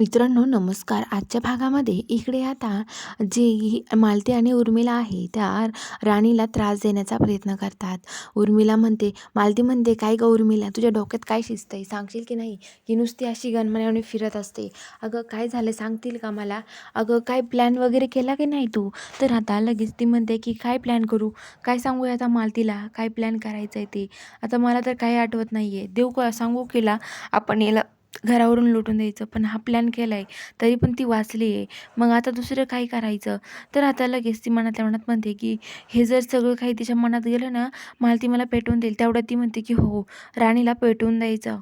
मित्रांनो नमस्कार. आजच्या भागामध्ये इकडे आता जे ही मालती आणि उर्मिला आहे त्या राणीला त्रास देण्याचा प्रयत्न करतात. उर्मिला म्हणते मालती म्हणते काय ग उर्मिला तुझ्या डोक्यात काय शिस्त आहे सांगशील की नाही? की नुसती अशी गणमण्याने फिरत असते. अगं काय झालं सांगतील का मला? अगं काय प्लॅन वगैरे केला की नाही तू? तर आता लगेच ती म्हणते की काय प्लॅन करू? काय सांगू आता मालतीला? काय प्लॅन करायचं आहे ते? आता मला तर काही आठवत नाही आहे देऊ का? सांगू केला? आपण याला घरावरून लुटून द्यायचं. पण हा प्लॅन केला आहे तरी पण ती वाचली आहे. मग आता दुसरं काय करायचं? तर आता लगेच ती मनातल्या मनात म्हणते की हे जर सगळं काही तिच्या मनात गेलं ना मला ती मला पेटवून देईल. तेवढ्यात ती म्हणते की हो, हो राणीला पेटवून द्यायचं.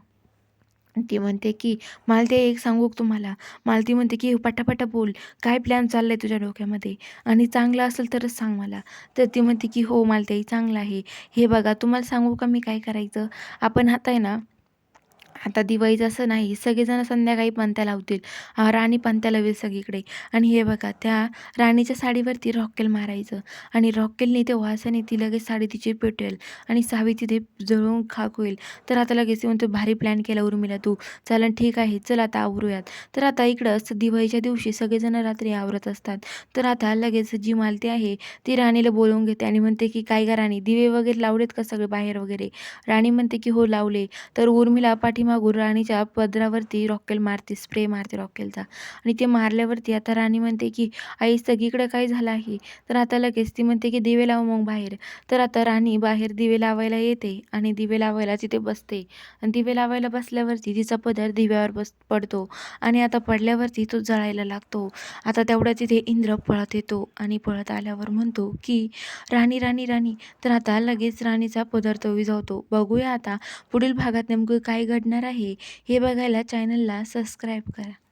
ती म्हणते की मला ते एक सांगू तुम्हाला? मला ती म्हणते की पटापटा बोल. काय प्लॅन चालला आहे तुझ्या डोक्यामध्ये? आणि चांगलं असेल तरच सांग मला. तर ती म्हणते की हो मला तेही चांगलं आहे. हे बघा तुम्हाला सांगू का मी काय करायचं? आपण आता आहे ना आता दिवाळीचं असं नाही सगळेजण संध्याकाळी पंत्या लावतील. राणी पंत्या लावेल सगळीकडे. आणि हे बघा त्या राणीच्या साडीवरती रॉकेल मारायचं. आणि रॉकेलने ते वासाने ती लगेच साडी तिची पेटेल. आणि सावी तिथे जळून खाक होईल. तर आता लगेच येऊन तो भारी प्लॅन केला उर्मिला तू. चालन ठीक आहे. चल आता आवरूयात. तर आता इकडं असं दिवाळीच्या दिवशी सगळेजण रात्री आवरत असतात. तर आता लगेच जी मालती आहे ती राणीला बोलवून घेते आणि म्हणते की काय का राणी दिवे वगैरे लावलेत का सगळे बाहेर वगैरे? राणी म्हणते की हो लावले. तर उर्मिला मागून राणीच्या पदरावरती रॉकेल मारते स्प्रे मारते रॉकेलचा आणि ते मारल्यावरती आता राणी म्हणते की आई सगळीकडे काय झालं आहे? तर आता लगेच ती म्हणते की दिवे लाव मग बाहेर. तर आता राणी बाहेर दिवे लावायला येते आणि दिवे लावायला तिथे बसते. आणि दिवे लावायला बसल्यावरती तिचा पदर दिव्यावर बस पडतो आणि आता पडल्यावरती तो जळायला लागतो. आता तेवढ्या तिथे इंद्र पळत येतो आणि पळत आल्यावर म्हणतो की राणी राणी राणी. तर आता लगेच राणीचा पदर तो विझवतो. बघूया आता पुढील भागात नेमकं काय घडणार आहे. हे बघायला चॅनलला सबस्क्राईब करा.